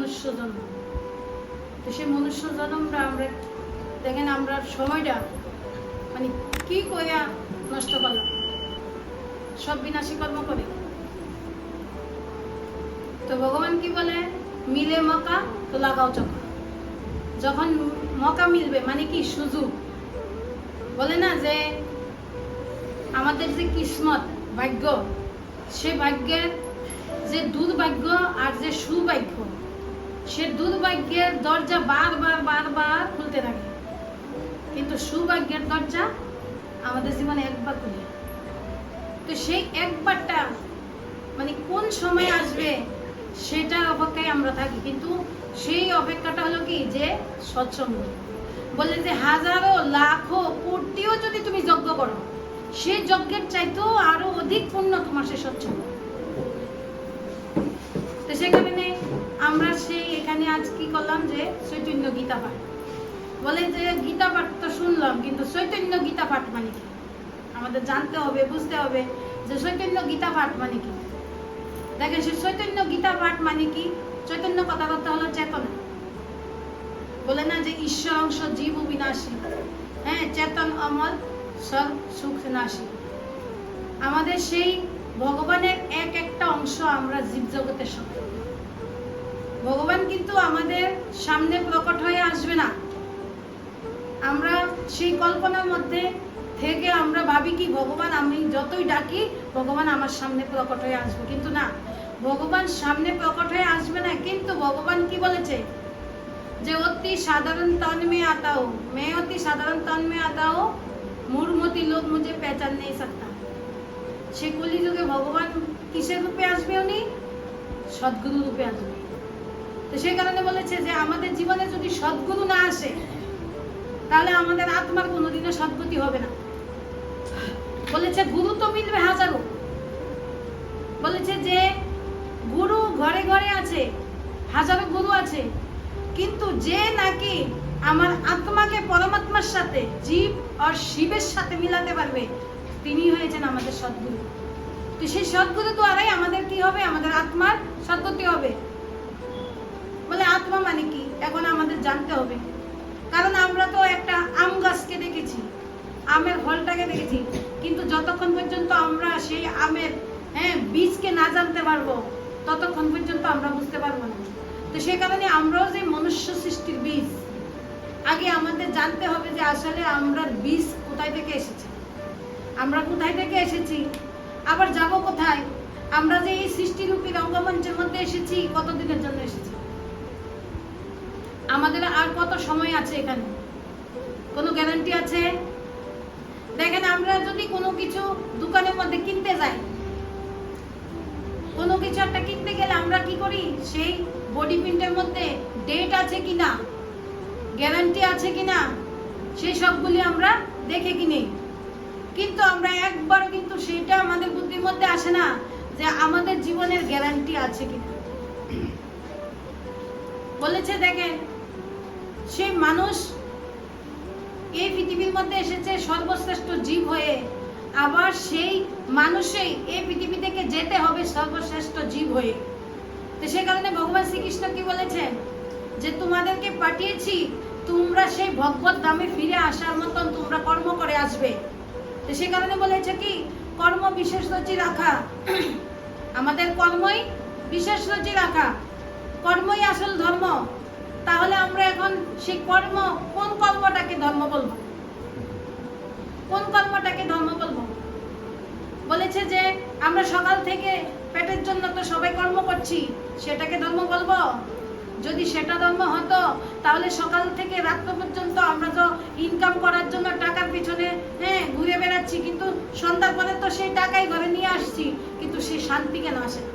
মনুষ্য জন্ম তো সেই মনুষ্য জন্মটা আমরা, দেখেন আমরা সময়টা মানে কি করিয়া নষ্ট করলাম? সব বিনাশী কর্ম করে। তো ভগবান কি বলে? মিলে মকা, তো লাগাও চকা। যখন মকা মিলবে মানে কি? সুযোগ। বলে না যে, আমাদের যে কিসমত, ভাগ্য, সে ভাগ্যের যে দুর্ভাগ্য আর যে সুভাগ্য সে দুর্ভাগ্যের দরজা বারবার বারবার খুলতে থাকে। কিন্তু সৌভাগ্যের দরজা আমাদের জীবনে একবার খুলে। তো সেই একবারটা মানে কোন সময় আসবে সেটার অপেক্ষায় আমরা থাকি। কিন্তু সেই অপেক্ষাটা হলো কি? যে সৎসঙ্গ বলে যে হাজারো, লাখো কোটিও যদি তুমি যজ্ঞ করো, সেই যজ্ঞের চাইতেও আরও অধিক পূর্ণ তোমার সে সৎসঙ্গ তো সে কারণে আমরা সেই এখানে আজ কি করলাম যে চৈতন্য গীতা পাঠ। বলে যে গীতা পাঠ তো শুনলাম, কিন্তু চৈতন্য গীতা পাঠ মানে কি? আমাদের জানতে হবে, বুঝতে হবে যে চৈতন্য গীতা পাঠ মানে কি? দেখেন সে চৈতন্য গীতা পাঠ মানে কি? চৈতন্য কথা কথা হলো চেতনা। বলে না যে ঈশ্বর অংশ জীব বিনাশী। হ্যাঁ চেতন অমল, সব সুখ নাশী। আমাদের সেই ভগবানের এক একটা অংশ আমরা জীব জগতের সঙ্গে। ভগবান কিন্তু আমাদের সামনে প্রকট হয়ে আসবে না। আমরা সেই কল্পনার মধ্যে থেকে আমরা ভাবি কি, ভগবান আমি যতই ডাকি, ভগবান আমার সামনে প্রকট হয়ে আসবে। কিন্তু না, ভগবান সামনে প্রকট হয়ে আসবে না, কিন্তু ভগবান কি বলেছে? যে অতি সাধারণ তন মে মেয়ে অতি সাধারণ তন মে মুরমতি লোক মুঝে পেহচান নেই সকতা সে কলিযুগে ভগবান কিসের রূপে আসবে উনি? সদ্গুরু রূপে আসবে। তো সেই কারণে বলেছে যে আমাদের জীবনে যদি সদ্গুরু না আসে, তাহলে আমাদের আত্মার কোনোদিনও সদ্গতি হবে না। বলেছে, গুরু তো মিলবে হাজারো। বলেছে যে, গুরু ঘরে ঘরে আছে, হাজারো গুরু আছে, কিন্তু যে নাকি আমার আত্মাকে পরমাত্মার সাথে, জীব আর শিবের সাথে মিলাতে পারবে, তিনি হয়েছেন আমাদের সদ্গুরু। তো সেই সদ্গুরু দ্বারাই আমাদের কি হবে? আমাদের আত্মার সদ্গতি হবে। বলে আত্মা মানে কি? এখন আমাদের জানতে হবে। কারণ আমরা তো একটা আম গাছকে দেখেছি, আমের ফলটাকে দেখেছি, কিন্তু যতক্ষণ পর্যন্ত আমরা সেই আমের হ্যাঁ বীজকে না জানতে পারব, ততক্ষণ পর্যন্ত আমরা বুঝতে পারব না। তো সেই কারণে আমরাও যে মনুষ্য সৃষ্টির বীজ, আগে আমাদের জানতে হবে যে আসলে আমরা বীজ কোথায় থেকে এসেছি। আমরা কোথায় থেকে এসেছি? আবার যাব কোথায়? আমরা যে এই সৃষ্টিরূপী রঙ্গমঞ্চের মধ্যে এসেছি, কতদিনের জন্য এসেছি? আমাদের আর কত সময় আছে এখানে? কোনো গ্যারান্টি আছে? দেখেন, আমরা যদি কোনো কিছু দোকানের মধ্যে কিনতে যাই, কোনো কিছু একটা কিনতে গেলে আমরা কি করি? সেই বডি প্রিন্টের মধ্যে ডেট আছে কিনা গ্যারান্টি আছে কিনা, সেই সবগুলি আমরা দেখে কিনি। কিন্তু আমরা একবারও কিন্তু সেটা আমাদের বুদ্ধির মধ্যে আসে না যে আমাদের জীবনের গ্যারান্টি আছে কিনা। বলেছে দেখেন সেই মানুষ এই পৃথিবীর মধ্যে এসেছে সর্বশ্রেষ্ঠ জীব হয়ে। আবার সেই মানুষই এই পৃথিবী থেকে যেতে হবে সর্বশ্রেষ্ঠ জীব হয়ে। তো সে কারণে ভগবান শ্রীকৃষ্ণ কি বলেছেন? যে তোমাদেরকে পাঠিয়েছি, তোমরা সেই ভগবত দামে ফিরে আসার মতন তোমরা কর্ম করে আসবে। তো সে কারণে বলেছে কি, কর্ম বিশেষ রুচি রাখা। আমাদের কর্মই বিশেষ রুচি রাখা। কর্মই আসল ধর্ম। তাহলে আমরা এখন সেই কর্ম, কোন কর্মটাকে ধর্ম বলব? কোন কর্মটাকে ধর্ম বলব? বলেছে যে আমরা সকাল থেকে পেটের জন্য তো সবাই কর্ম করছি, সেটাকে ধর্ম বলব? যদি সেটা ধর্ম হতো, তাহলে সকাল থেকে রাত্র পর্যন্ত আমরা তো ইনকাম করার জন্য টাকার পিছনে হ্যাঁ ঘুরে বেড়াচ্ছি, কিন্তু সন্ধ্যার পরে তো সেই টাকাই ঘরে নিয়ে আসছি, কিন্তু সেই শান্তি কেন আসে। না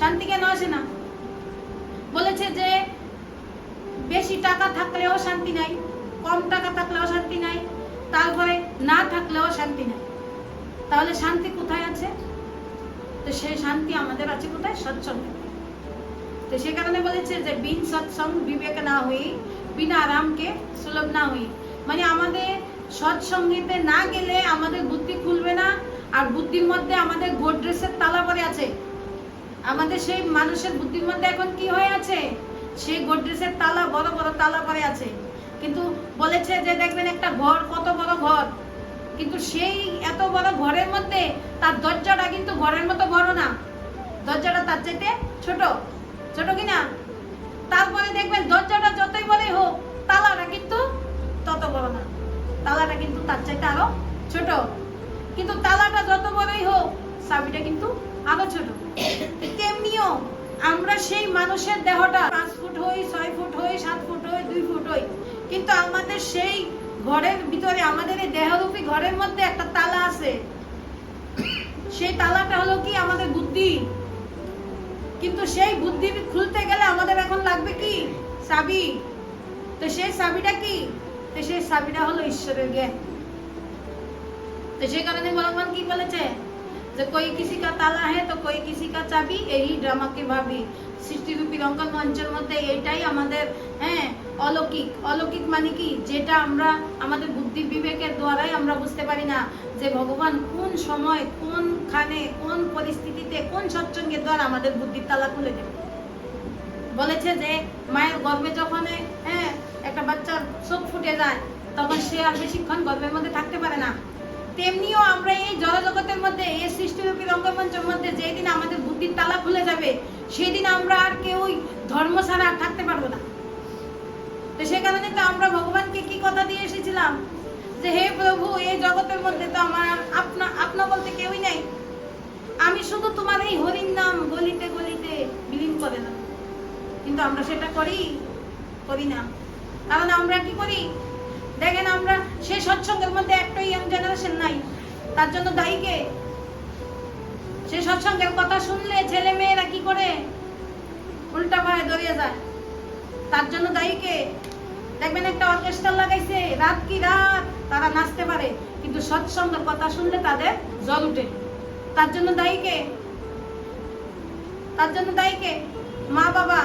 শান্তি কেন আসে না। বলেছে যে বেশি টাকা থাকলেও শান্তি নাই, কম টাকা থাকলেও শান্তি নাই, তারপরে না থাকলেও শান্তি নাই। তাহলে শান্তি কোথায় আছে? তো সেই শান্তি আমাদের আছে কোথায়? সৎসঙ্গে। তো সে কারণে বলেছে যে বিন সৎসঙ্গ বিবেক না হই, বিনা আরামকে সুলভ না হই। মানে আমাদের সৎসঙ্গীতে না গেলে আমাদের বুদ্ধি খুলবে না, আর বুদ্ধির মধ্যে আমাদের গোড্রেসের তালা পরে আছে। আমাদের সেই মানুষের বুদ্ধির মধ্যে এখন কি হয়ে আছে? সেই গোড্রেজের তালা, বড় বড় তালা পরে আছে। কিন্তু বলেছে যে, দেখবেন একটা ঘর, কত বড় ঘর। কিন্তু সেই এত বড় ঘরের মধ্যে তার দরজাটা কিন্তু ঘরের মতো বড় না। দরজাটা তার চাইতে ছোট। ছোট কিনা? তারপরে দেখবেন দরজাটা যতই বড়ই হোক, তালাটা কিন্তু তত বড় না। তালাটা কিন্তু তার চাইতে আরও ছোট। কিন্তু তালাটা যত বড়ই হোক, চাবিটা কিন্তু আরও ছোট। তেমনিও আমরা সেই মানুষের দেহটা ফুট হই, ছয় ফুট হই, সাত ফুট হই, দুই ফুট হই। কিন্তু আমাদের সেই ঘরের ভিতরে, আমাদের এই দেহরূপী ঘরের মধ্যে একটা তালা আছে। সেই তালাটা হলো কি? আমাদের বুদ্ধি। কিন্তু সেই বুদ্ধি খুলতে গেলে আমাদের এখন লাগবে কি? চাবি। তো সেই চাবিটা কি? সেই চাবিটা হলো ঈশ্বরের জ্ঞান। তো সেই কারণে ভগবান কি বলেছে? যে कोई किसी का ताला है तो कोई किसी का चाबी यही ड्रामा के भाबी সৃষ্টিরূপী রঙ্গন মঞ্চের মধ্যে এটাই আমাদের হ্যাঁ অলৌকিক অলৌকিক মানে কি যেটা আমরা আমাদের বুদ্ধি বিবেকের দ্বারাই আমরা বুঝতে পারি না যে ভগবান কোন সময় কোনখানে কোন পরিস্থিতিতে কোন সৎসঙ্গের দ্বারা আমাদের বুদ্ধির তালা খুলে দেবে বলেছে যে মায়ের গর্ভে যখন হ্যাঁ একটা বাচ্চার চোখ ফুটে যায় তখন সে আর বেশিক্ষণ গর্ভের মধ্যে থাকতে পারে না তেমনিও আমরা এই জড়জগতের মধ্যে, এই সৃষ্টিরূপী রঙ্গমঞ্চের মধ্যে যেদিন আমাদের বুদ্ধির তালা খুলে যাবে, সেদিন আমরা আর কেউই ধর্ম ছাড়া আর থাকতে পারব না। তো সে কারণে তো আমরা ভগবানকে কি কথা দিয়ে এসেছিলাম? যে হে প্রভু, এই জগতের মধ্যে তো আমার আপনা আপনা বলতে কেউই নাই। আমি শুধু তোমার এই হরির নাম গলিতে গলিতে বিলীন করে না কিন্তু আমরা সেটা করি করি না। কারণ আমরা কি করি? দেখেন আমরা সেই সৎসঙ্গের মধ্যে একটা ইয়াং জেনারেশন নাই। তার জন্য দায়ী কে? সেই সৎসঙ্গের কথা শুনলে ছেলে মেয়েরা কি করে? উল্টা পায়ে দড়িয়ে যায়। তার জন্য দায়ী কে? দেখবেন একটা অর্কেস্ট্রা লাগাইছে, রাত কি রাত? তারা নাচতে পারে, কিন্তু সৎসঙ্গের কথা শুনলে তাদের জল উঠে। তার জন্য দায়ী কে? তার জন্য দায়ী কে? মা বাবা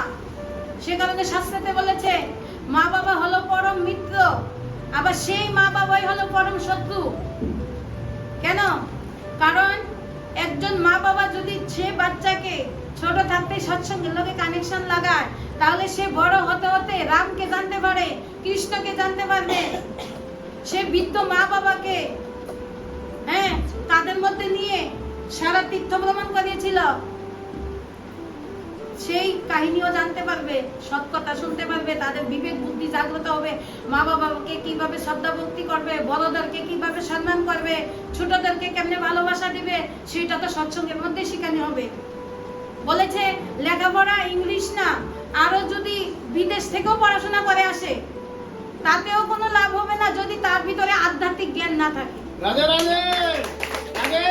সে কারণে শাস্ত্রতে বলেছে মা বাবা হলো পরম মিত্র। আবার সেই মা বাবাই হলো পরম শত্রু। কেন? কারণ একজন মা বাবা যদি সে বাচ্চাকে ছোট থাকতে সৎসঙ্গের লোকে কানেকশন লাগায়, তাহলে সে বড় হতে হতে রামকে জানতে পারে, কৃষ্ণকে জানতে পারবে। সে বৃদ্ধ মা বাবাকে হ্যাঁ তাদের মধ্যে নিয়ে সারা তীর্থ ভ্রমণ করিয়েছিল। সেই কাহিনীও জানতে পারবে, সৎ কথা শুনতে পারবে, তাদের বিবেক, বুদ্ধি জাগ্রত হবে। মা বাবাকে কীভাবে শ্রদ্ধা ভক্তি করবে, বড়দেরকে কীভাবে সম্মান করবে, ছোটদেরকে কেমনে ভালোবাসা দিবে, সেটা তো সৎসঙ্গের মধ্যে শেখানো হবে। বলেছে, লেখাপড়া ইংলিশ না আরও যদি বিদেশ থেকেও পড়াশোনা করে আসে, তাতেও কোনো লাভ হবে না যদি তার ভিতরে আধ্যাত্মিক জ্ঞান না থাকে। রাধে রাধে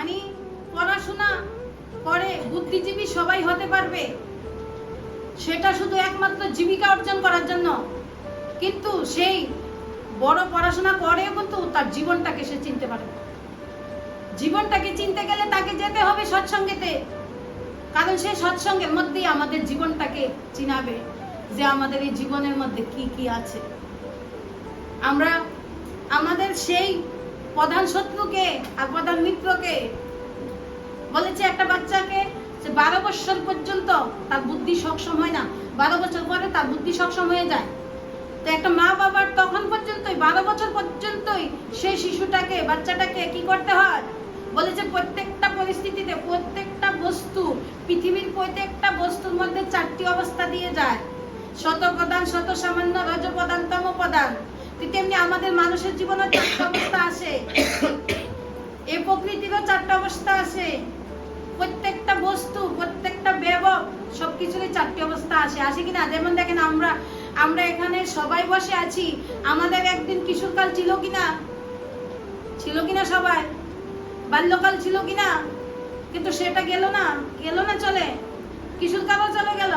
মানে পড়াশোনা করে বুদ্ধিজীবী সবাই হতে পারবে। সেটা শুধু একমাত্র জীবিকা অর্জন করার জন্য। কিন্তু সেই বড় পড়াশোনা করেও কিন্তু তার জীবনটাকে সে চিনতে পারে জীবনটাকে চিনতে গেলে তাকে যেতে হবে সৎসঙ্গেতে। কারণ সেই সৎসঙ্গের মধ্যেই আমাদের জীবনটাকে চিনাবে যে আমাদের এই জীবনের মধ্যে কি কি আছে। আমরা, আমাদের সেই প্রধান শত্রুকে আর প্রধান মিত্রকে বলেছে একটা বাচ্চাকে যে বারো বছর পর্যন্ত তার বুদ্ধি সক্ষম হয় না। বারো বছর পরে তার বুদ্ধি সক্ষম হয়ে যায়। তো একটা মা বাবার তখন পর্যন্তই, বারো বছর পর্যন্তই সেই শিশুটাকে, বাচ্চাটাকে কি করতে হয়? বলেছে প্রত্যেকটা পরিস্থিতিতে প্রত্যেকটা বস্তু, পৃথিবীর প্রত্যেকটা বস্তুর মধ্যে চারটি অবস্থা দিয়ে যায়। শত প্রধান শত সামান্য রজ প্রধান তম প্রধান তো তেমনি আমাদের মানুষের জীবনে চারটা অবস্থা আসে এই প্রকৃতিরও চারটা অবস্থা আছে। প্রত্যেকটা বস্তু, প্রত্যেকটা ব্যবক সবকিছুরই চারটি অবস্থা আসে আসে কিনা? যেমন দেখেন আমরা আমরা এখানে সবাই বসে আছি। আমাদের একদিন কিশোরকাল ছিল কিনা? ছিল কিনা সবাই? বাল্যকাল ছিল কিনা? কিন্তু সেটা গেল না। গেল না চলে। কিশোরকালও চলে গেল।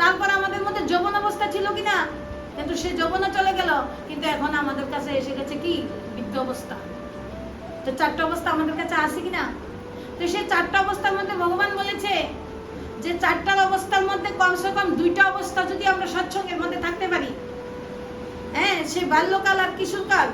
তারপর আমাদের মধ্যে যৌবন অবস্থা ছিল কিনা? কিন্তু সে যৌবনও চলে গেল, কিন্তু এখন আমাদের কাছে এসে গেছে কি? বৃদ্ধ অবস্থা। তো চারটা অবস্থা আমাদের কাছে আছে কিনা? তো সেই চারটা অবস্থার মধ্যে ভগবান বলেছে যে চারটার অবস্থার মধ্যে কমসে কম দুইটা অবস্থা যদি আমরা সৎসঙ্গের মধ্যে থাকতে পারি। হ্যাঁ সে বাল্যকাল আর কিশোরকাল।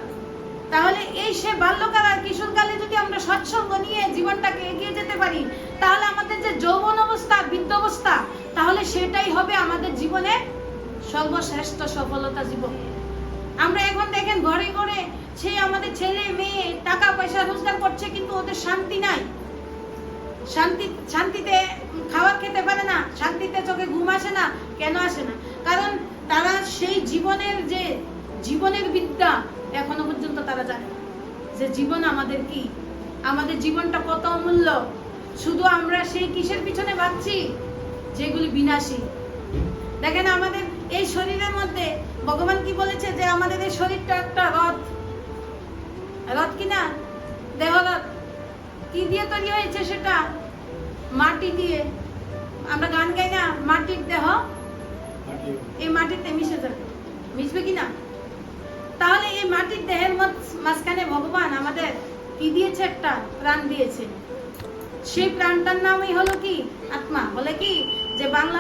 তাহলে এই সে বাল্যকাল আর কিশোরকালে যদি আমরা সৎসঙ্গ নিয়ে জীবনটাকে এগিয়ে যেতে পারি, তাহলে আমাদের যে যৌবন অবস্থা, বৃদ্ধ অবস্থা, তাহলে সেটাই হবে আমাদের জীবনে সর্বশ্রেষ্ঠ সফলতা জীবন। আমরা এখন দেখেন ঘরে ঘরে সে আমাদের ছেলে, মেয়ে টাকা, পয়সা রোজগার করছে, কিন্তু ওদের শান্তি নাই। শান্তি, শান্তিতে খাবার খেতে পারে না, শান্তিতে চোখে ঘুম আসে না, কেন আসে না? কারণ তারা সেই জীবনের যে, জীবনের বিদ্যা এখনও পর্যন্ত তারা জানে না। যে জীবন আমাদের কি? আমাদের জীবনটা কত অমূল্য? শুধু আমরা সেই কিসের পিছনে ভাবছি? যেগুলি বিনাশী। দেখেন আমাদের এই শরীরের মধ্যে ভগবান কি বলেছে যে আমাদের এই শরীরটা একটা রথ? রথ কিনা দেহ রথ কি দিয়ে তৈরি হয়েছে সেটা? মাটি দিয়ে। আমরা গান গাই না মাটির দেহ? এই মাটিতে মিশে যাবে। মিশবে কি না? তাহলে এই মাটির দেহের মাঝখানে ভগবান আমাদের কি দিয়েছে? একটা প্রাণ দিয়েছে। সেই প্রাণটার নামই হলো কি? আত্মা। বলে কি? যে বাংলা